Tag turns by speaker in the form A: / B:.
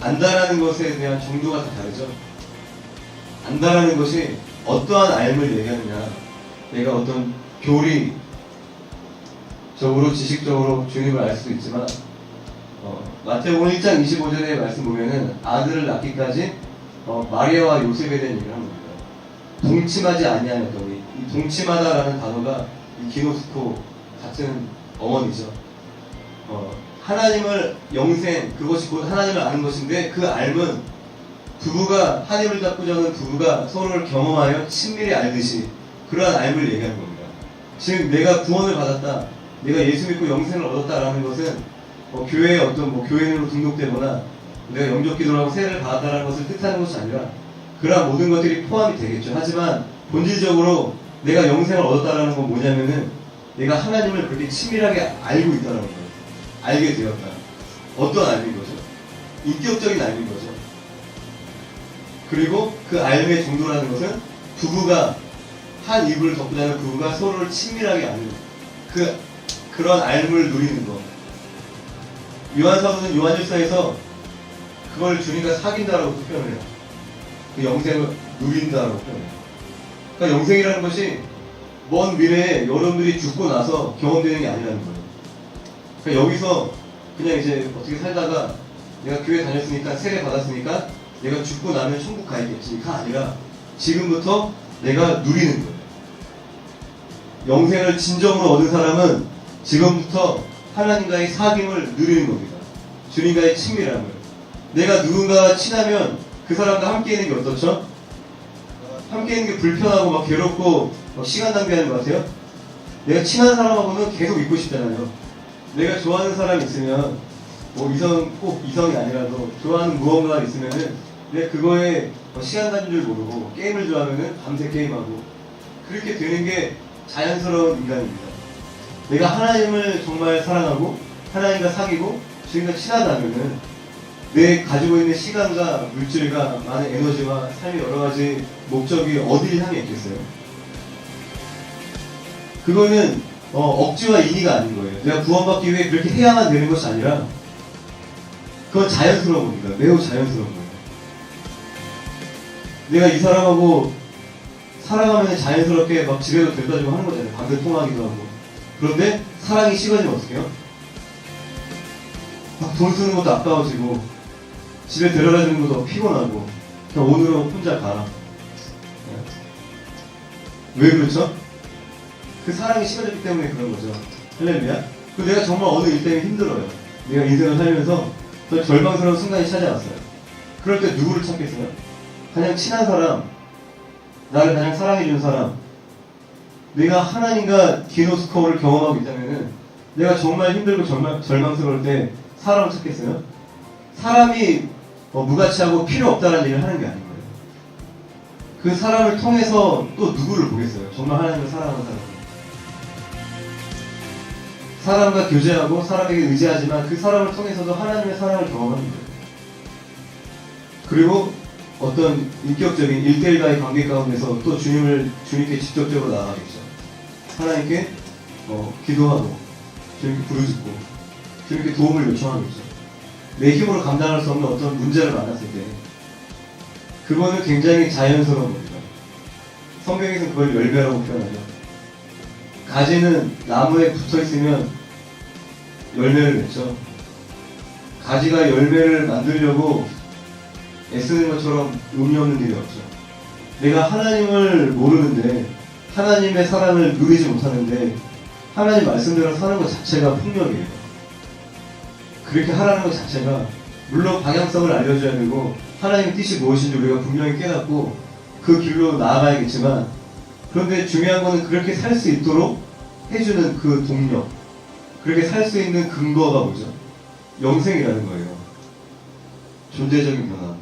A: 안다라는 것에 대한 정도가 다 다르죠. 안다라는 것이 어떠한 알을 얘기하느냐. 내가 어떤 교리, 적으로 지식적으로 주님을 알 수도 있지만 어, 마태복음 1장 25절의 말씀 보면은 아들을 낳기까지 어, 마리아와 요셉에 대한 얘기를 합니다. 동침하지 아니하였더니 이 동침하다라는 단어가 이 기노스코 같은 어원이죠. 어, 하나님을 영생 그것이 곧 하나님을 아는 것인데 그 알은 부부가 한 입을 잡고 자는 부부가 서로를 경험하여 친밀히 알듯이 그러한 알을 얘기하는 겁니다. 지금 내가 구원을 받았다, 내가 예수 믿고 영생을 얻었다라는 것은 어, 교회에 어떤 뭐 교인으로 등록되거나 내가 영접 기도를 하고 세례를 받았다는 것을 뜻하는 것이 아니라 그러한 모든 것들이 포함이 되겠죠. 하지만 본질적으로 내가 영생을 얻었다라는 건 뭐냐면은 내가 하나님을 그렇게 친밀하게 알고 있다는 거예요. 알게 되었다. 어떤 알인 거죠? 인격적인 알인 거죠. 그리고 그 알의 정도라는 것은 부부가 한 이불을 덮고 자는 부부가 서로를 친밀하게 아는 그 그런 알을 누리는 거. 요한 사도는 요한일서에서 그걸 주님과 사귄다라고 표현을 해요. 그 영생을 누린다라고 표현해요. 그러니까 영생이라는 것이 먼 미래에 여러분들이 죽고 나서 경험되는 게 아니라는 거예요. 그러니까 여기서 그냥 이제 어떻게 살다가 내가 교회 다녔으니까 세례 받았으니까 내가 죽고 나면 천국 가야겠지가 아니라 지금부터 내가 누리는 거예요. 영생을 진정으로 얻은 사람은 지금부터 하나님과의 사귐을 누리는 겁니다. 주님과의 친밀함을. 내가 누군가와 친하면 그 사람과 함께 있는 게 어떻죠? 함께 있는 게 불편하고 막 괴롭고 막 시간 낭비하는 것 같아요? 내가 친한 사람하고는 계속 있고 싶잖아요. 내가 좋아하는 사람이 있으면 뭐 이성 꼭 이성이 아니라도 좋아하는 무언가가 있으면은 내가 그거에 뭐 시간 가는 줄 모르고 게임을 좋아하면은 밤새 게임하고 그렇게 되는 게 자연스러운 인간입니다. 내가 하나님을 정말 사랑하고 하나님과 사귀고 주님과 친하다면은 내 가지고 있는 시간과 물질과 많은 에너지와 삶의 여러 가지 목적이 어디를 향해 있겠어요? 그거는 어, 억지와 인의가 아닌 거예요. 내가 구원받기 위해 그렇게 해야만 되는 것이 아니라 그건 자연스러운 겁니다. 매우 자연스러운 거예요. 내가 이 사람하고 사랑하면 자연스럽게 막 집에도 데려다 주고 하는 거잖아요. 밤새 통화하기도 하고. 그런데 사랑이 식어지면 어떡해요? 막 돈 쓰는 것도 아까워지고 집에 데려다 주는 것도 피곤하고 그냥 오늘은 혼자 가라. 네. 왜 그렇죠? 그 사랑이 식어졌기 때문에 그런 거죠. 할렐루야. 그 내가 정말 어느 일 때문에 힘들어요. 내가 인생을 살면서 저 절망스러운 순간이 찾아왔어요. 그럴 때 누구를 찾겠어요? 가장 친한 사람, 나를 가장 사랑해주는 사람, 내가 하나님과 디노스코어를 경험하고 있다면은 내가 정말 힘들고 절망, 절망스러울 때 사람을 찾겠어요? 사람이 어, 무가치하고 필요 없다는 얘기를 하는 게 아닌 거예요. 그 사람을 통해서 또 누구를 보겠어요? 정말 하나님을 사랑하는 사람. 사람과 교제하고 사람에게 의지하지만 그 사람을 통해서도 하나님의 사랑을 경험합니다. 그리고 어떤 인격적인 일대일과의 관계 가운데서 또 주님을 주님께 직접적으로 나아가겠죠. 하나님께 어, 기도하고 주님께 부르짖고 주님께 도움을 요청하겠죠. 내 힘으로 감당할 수 없는 어떤 문제를 만났을 때 그거는 굉장히 자연스러운 겁니다. 성경에서는 그걸 열매라고 표현하죠. 가지는 나무에 붙어 있으면 열매를 맺죠. 가지가 열매를 만들려고 애쓰는 것처럼 의미 없는 일이 없죠. 내가 하나님을 모르는데 하나님의 사랑을 누리지 못하는데 하나님 말씀대로 사는 것 자체가 폭력이에요. 그렇게 하라는 것 자체가 물론 방향성을 알려줘야 되고 하나님의 뜻이 무엇인지 우리가 분명히 깨닫고 그 길로 나아가야겠지만 그런데 중요한 거는 그렇게 살 수 있도록 해주는 그 동력 그렇게 살 수 있는 근거가 뭐죠? 영생이라는 거예요. 존재적인 변화.